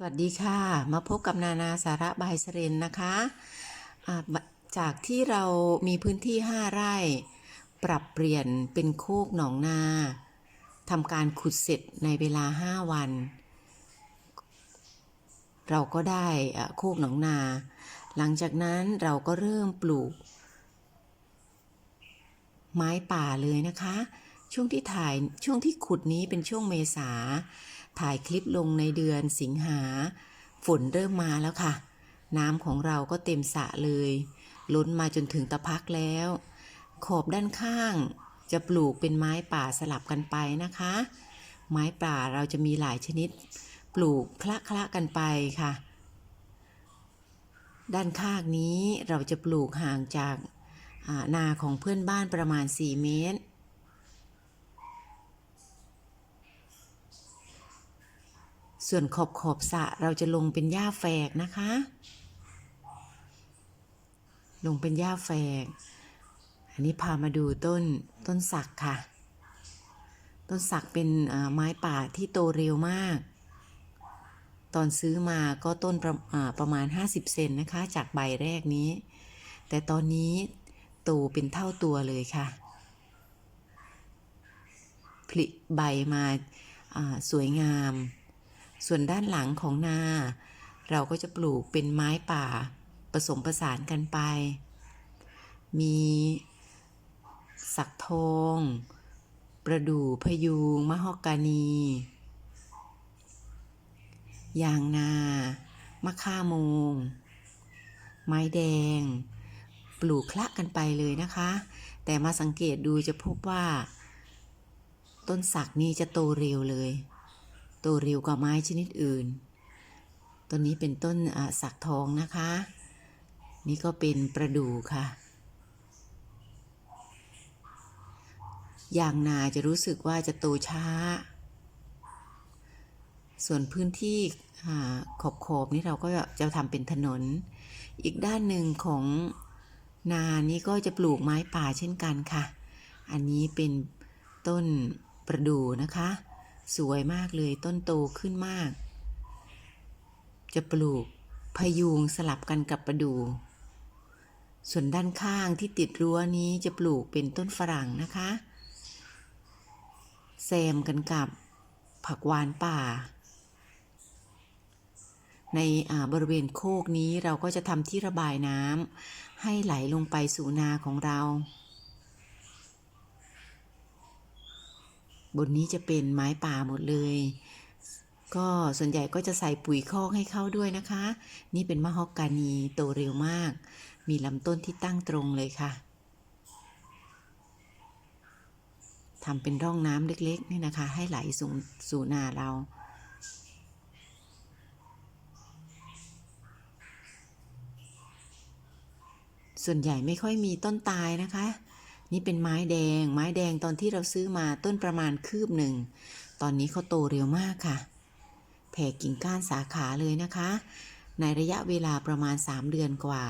สวัสดีค่ะ มาพบกับนานาสาระบายเสรนนะคะะจากที่เรามีพื้นที่ 5 ไร่ ปรับเปลี่ยนเป็นโคกหนองนาทำการขุดเสร็จในเวลา 5 วัน เราก็ได้โคกหนองนา หลังจากนั้นเราก็เริ่มปลูก ไม้ป่าเลยนะคะ ช่วงที่ถ่ายช่วงที่ขุดนี้เป็นช่วงเมษา ถ่ายคลิปลงในเดือนสิงหา ฝนเริ่มมาแล้วค่ะ น้ำของเราก็เต็มสระเลย ล้นมาจนถึงตะพักแล้ว ขอบด้านข้าง จะปลูกเป็นไม้ป่าสลับกันไปนะคะ ไม้ป่าเราจะมีหลายชนิด ปลูกคละคละกันไปค่ะ ด้านข้างนี้เราจะปลูกห่างจากานาของเพื่อนบ้านประมาณ 4 เมตร ส่วนขอบขอบสะเราจะลงเป็นหญ้าแฝกนะคะ ลงเป็นหญ้าแฝก อันนี้พามาดูต้นต้นสักค่ะ ต้นสักเป็นไม้ป่าที่โตเร็วมาก ตอนซื้อมาก็ต้นประอ่าประมาณ 50 เซนนะคะ จากใบแรกนี้ แต่ตอนนี้โตเป็นเท่าตัวเลยค่ะผลิใบมาสวยงาม ส่วนด้านหลังของนา เราก็จะปลูกเป็นไม้ป่าผสมผสานกันไป มีสักทอง ประดู่พยูงมะฮอกกานี ยางนา มะค่าโมง ไม้แดง ปลูกคละกันไปเลยนะคะ แต่มาสังเกตดูจะพบว่า ต้นสักนี่จะโตเร็วเลย โตเร็วกว่าไม้ชนิดอื่น ต้นนี้เป็นต้นสักทองนะคะ นี่ก็เป็นประดู่ค่ะยางนาจะรู้สึกว่าจะโตช้า ส่วนพื้นที่ขอบขอบๆนี่เราก็จะทำเป็นถนน อีกด้านหนึ่งของนานี้ก็จะปลูกไม้ป่าเช่นกันค่ะ อันนี้เป็นต้นประดู่นะคะ สวยมากเลยต้นโตขึ้นมาก จะปลูกพยุงสลับกันกับประดู่ส่วนด้านข้างที่ติดรั้วนี้จะปลูกเป็นต้นฝรั่งนะคะแซมกันกับผักหวานป่า ในอ่าบริเวณโคกนี้เราก็จะทำที่ระบายน้ำให้ไหลลงไปสู่นาของเรา บนนี้จะเป็นไม้ป่าหมดเลย ก็ส่วนใหญ่ก็จะใส่ปุ๋ยคอกให้เข้าด้วยนะคะ นี่เป็นมะฮอกกานีโตเร็วมาก มีลำต้นที่ตั้งตรงเลยค่ะทำเป็นร่องน้ำเล็กๆนี่นะคะ ให้ไหลสู่สู่นาเราส่วนใหญ่ไม่ค่อยมีต้นตายนะคะ นี่เป็นไม้แดง ไม้แดงตอนที่เราซื้อมาต้นประมาณคืบหนึ่ง ตอนนี้เขาโตเร็วมากค่ะ แผ่กิ่งก้านสาขาเลยนะคะ ในระยะเวลาประมาณ 3 เดือนกว่า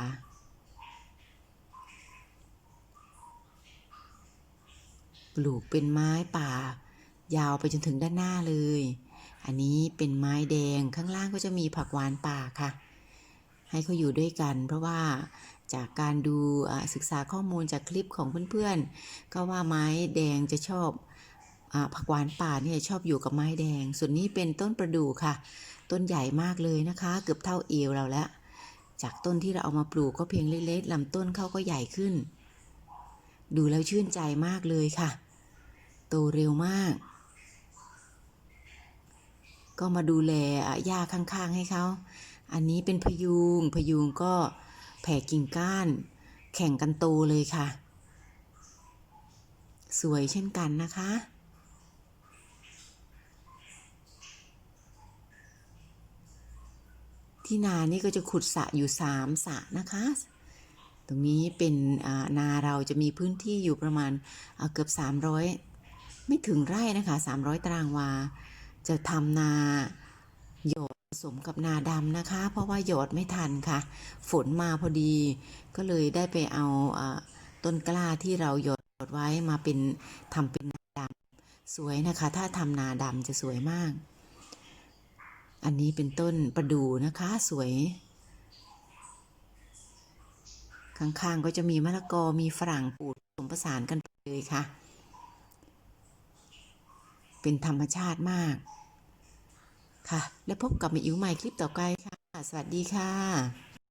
ปลูกเป็นไม้ป่า ยาวไปจนถึงด้านหน้าเลย อันนี้เป็นไม้แดงข้างล่างก็จะมีผักหวานป่าค่ะ ให้เขาอยู่ด้วยกัน เพราะว่า จากการดูศึกษาข้อมูลจากคลิปของเพื่อนๆ ก็ว่าไม้แดงจะชอบอผักหวานป่าเนี่ยชอบอยู่กับไม้แดง ส่วนนี้เป็นต้นประดู่ค่ะ ต้นใหญ่มากเลยนะคะ เกือบเท่าเอวเราแล้ว จากต้นที่เราเอามาปลูกก็เพียงเล็กๆลำต้นเขาก็ใหญ่ขึ้น ดูแล้วชื่นใจมากเลยค่ะ โตเร็วมาก ก็มาดูแลหญ้าข้างๆให้เขา อันนี้เป็นพยุงพยุงก็ ผ่กิ่งก้าน แข่งกันโตเลยค่ะ สวยเช่นกันนะคะ ที่นานี่ก็จะขุดสระอยู่สามสระนะคะตรงนี้เป็นานาเราจะมีพื้นที่อยู่ประมาณอ่าเกือบ 300 ไม่ถึงไร่นะคะ 300 ตารางวา จะทำนาหยด ผสมกับนาดำนะคะ เพราะว่าหยดไม่ทันค่ะ ฝนมาพอดี ก็เลยได้ไปเอาต้นกล้าที่เราหยอดไว้มาเป็นทำเป็นนาดำสวยนะคะ ถ้าทำนาดำจะสวยมาก อันนี้เป็นต้นประดูนะคะสวย ข้างๆก็จะมีมะละกอมีฝรั่งปูดผสมประสานกันไปเลยค่ะ เป็นธรรมชาติมาก ค่ะ และพบกับมิอิ๋วใหม่คลิปต่อไปค่ะ สวัสดีค่ะ